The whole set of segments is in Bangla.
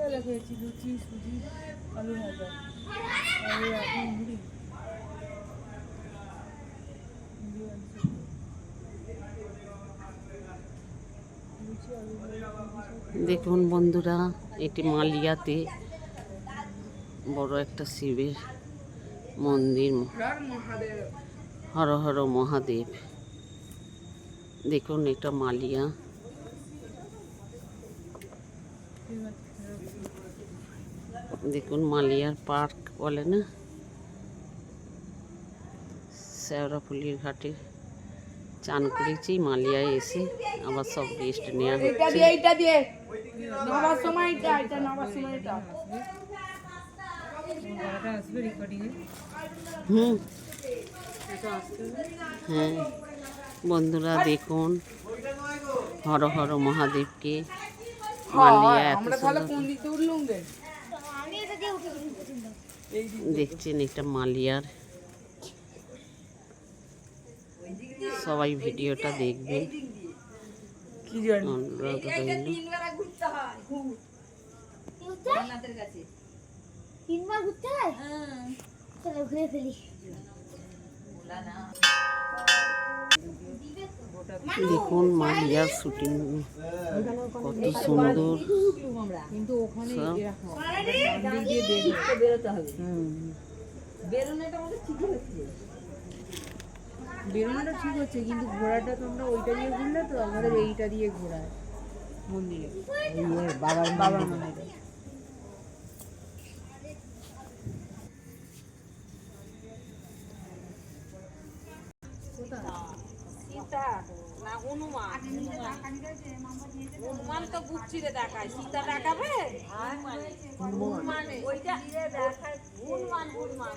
তাহলে খেয়েছি লুচি সুজি আলু ভাজা। আর এখন মুড়ি আনছি। লুচি আলু ভাজা মুড়ি সব দেখুন বন্ধুরা, এটি মালিয়াতে বড় একটা শিবের মন্দির। হর হর মহাদেব। দেখুন এটা মালিয়া। দেখুন মালিয়ার পার্ক বলে না? শেওড়াফুলির ঘাটে। চান করেছি মালিয়ায় এসে আবার সব রেস্ট নেওয়া হচ্ছে। এইটা দিয়ে। সময় এটা এটা সময় এটা। তোমার গলাটা আসবে রেকর্ডিংয়ে হুম। হ্যাঁ বন্ধুরা দেখুন হর হর মহাদেবকে মালিয়া এত আমরা সুন্দর দেখছেন এটা মালিয়ার সবাই ভিডিওটা দেখবেন কি জানি। অনুরোধ রইল তিনবার ঘুরতে হয়। চলো ঘুরে ফেলি। দেখুন মালিয়ার শুটিং কত সুন্দর। কিন্তু ওখানে সব। এরকম ডান দিক দিয়ে বেরো হুম। বেরোনোটা ঠিক হচ্ছে কিন্তু ঘোড়াটা তোমরা ওইটা দিয়ে ঘুরলে তো আমাদের এইটা দিয়ে ঘোরায় মন্দিরে। বাবার বাবার মন্দিরে। হনুমান। দেখায়। সীতা দেখাবে? হনুমান। ওইটা হনুমান হনুমান।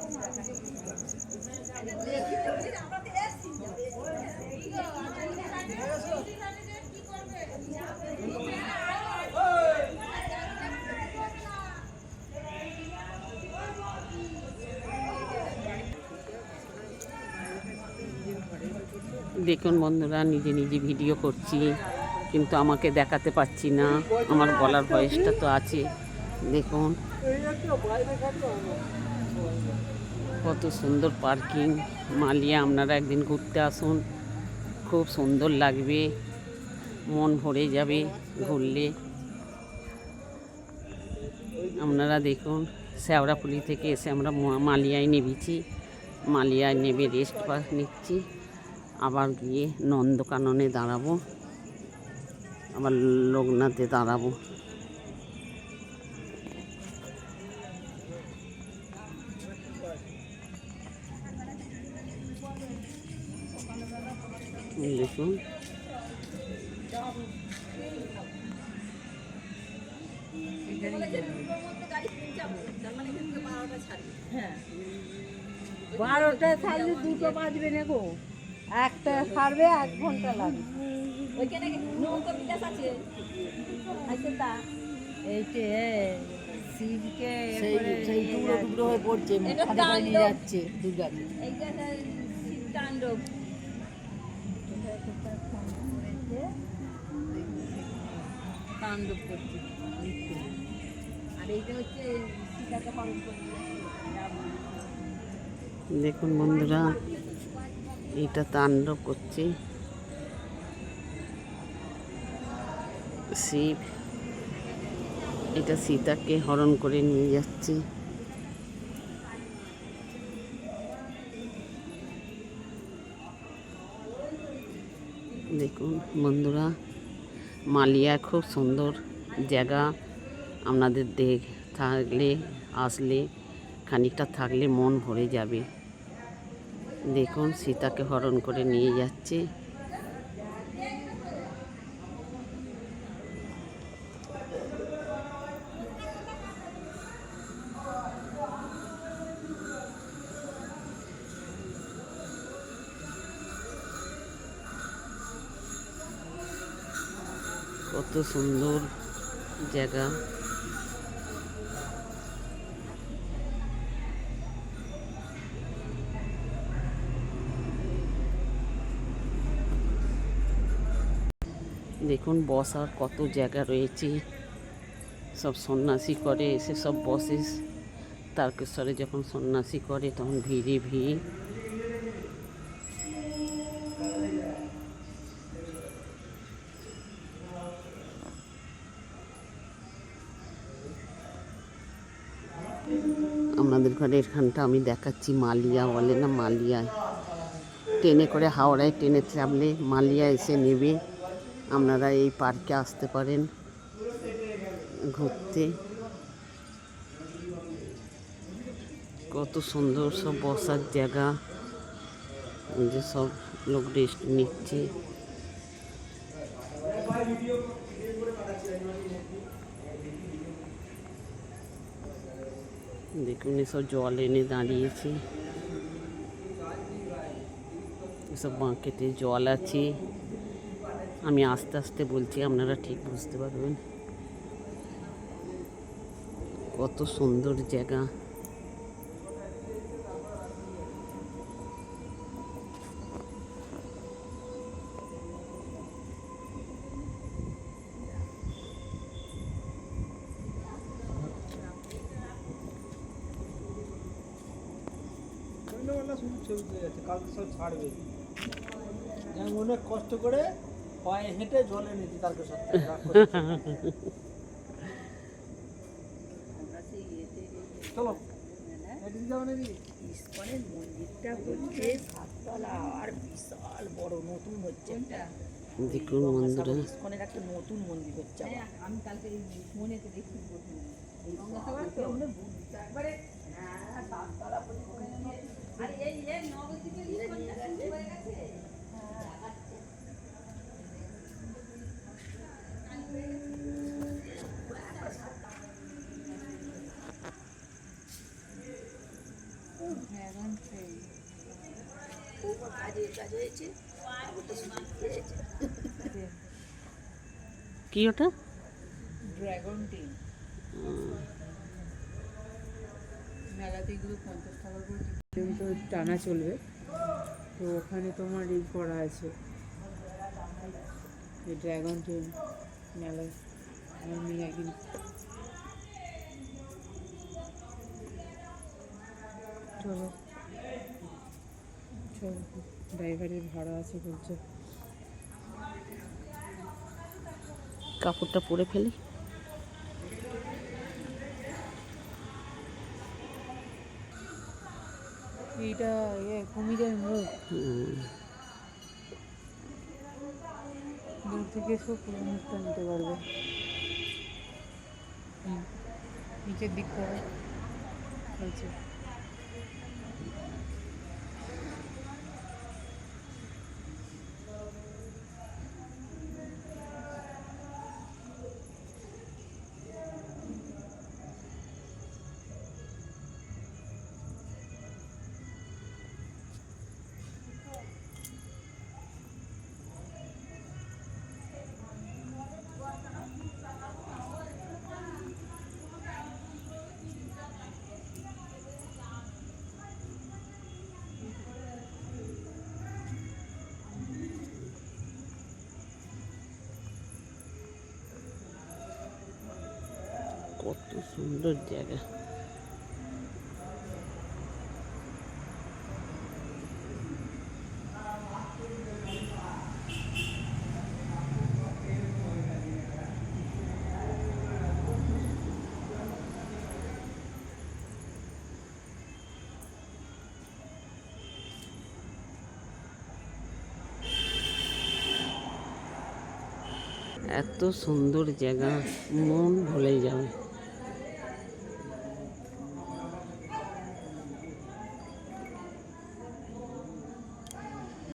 দেখুন বন্ধুরা, নিজে নিজে ভিডিও করছি, কিন্তু আমাকে দেখাতে পাচ্ছি না। আমার গলার ভয়েসটা তো আছে, দেখুন। কত সুন্দর পার্কিং মালিয়া, আপনারা একদিন ঘুরতে আসুন। খুব সুন্দর লাগবে। মন ভরে যাবে ঘুরলে। আপনারা দেখুন শেওড়াপুলি থেকে এসে আমরা মালিয়ায় নেমেছি। মালিয়ায় নেমে রেস্ট নিচ্ছি। আবার গিয়ে নন্দকাননে দাঁড়াবো। আবার লোকনাথে দাঁড়াবো। দেখুন। বারোটা ছাড়লে দুটো বাজবে না গো। একটা ছাড়বে এক ঘণ্টা লাগবে। ওইখানে নৌকা বিকাশ আছে? আছে তা। এইটে শিবকে সেই সেই টুকরো টুকরো হয়ে পড়ছে এটা নিয়ে যাচ্ছে দুর্গাকে এইখানে শিব তাণ্ডব তাণ্ডব করছে। আর এইটা হচ্ছে সীতাকে হরণ করছে। দেখুন বন্ধুরা এটা তাণ্ডব করছে। শিব, এটা সীতাকে হরণ করে নিয়ে যাচ্ছে। দেখুন বন্ধুরা, মালিয়া খুব সুন্দর জায়গা। আপনাদের দেখ থাকলে, আসলে, খানিকটা থাকলে মন ভরে যাবে। দেখুন সীতাকে হরণ করে নিয়ে যাচ্ছে। কত সুন্দর জায়গা। দেখুন বসার কত জায়গা রয়েছে। সব সন্ন্যাসী করে, এসে সব বসে তারকেশ্বরে যখন সন্ন্যাসী করে, তখন ভিড়ে ভিড়। আমাদের ঘরে এখানটা আমি দেখাচ্ছি, মালিয়া বলে না মালিয়া ট্রেনে করে হাওড়ায় ট্রেনে চাপলে মালিয়া এসে নেবে। আপনারা এই পার্কে আসতে পারেন, ঘুরতে। কত সুন্দর সব বসার জায়গা যে সব লোক রেস্ট নিচ্ছে। দেখুন এসব জল এনে দাঁড়িয়েছে। এসব বাঁকেতে জল আছে। আমি আস্তে আস্তে বলছি, আপনারা ঠিক বুঝতে পারবেন। কত সুন্দর জায়গা। কালকে সব ছাড়বে। অনেক কষ্ট করে পায়ে হেঁটে জল কালকে সব চলো। ইস্কনের মন্দিরটা হচ্ছে সাততলা আর বিশাল বড় নতুন হচ্ছে একটা দেখুন বন্ধুরা। ইস্কনের একটা নতুন মন্দির হচ্ছে আমি কালকে মনেতে দেখি একবারে হ্যাঁ, সাততলা পর্যন্ত। এই এই কি ওটা? ড্রাগন টিম মেলাতে এগুলো পঞ্চাশ টাকা করে কিলোমিটার টানা চলবে। তো ওখানে তোমার এই করা আছে। এই ড্রাগন টিম মেলায়। আমার মেয়ে একদিন চলো। চলো। ড্রাইভারের ভাড়া আছে বলছে। কাপড়টা পরে ফেলি। এইটা ইয়ে কুমিরের মুখ। দূর থেকে সব মুখটা নিতে পারবে। নিচের দিক করে হয়েছে কত সুন্দর জায়গা। এত সুন্দর জায়গা মন ভুলে যাবে।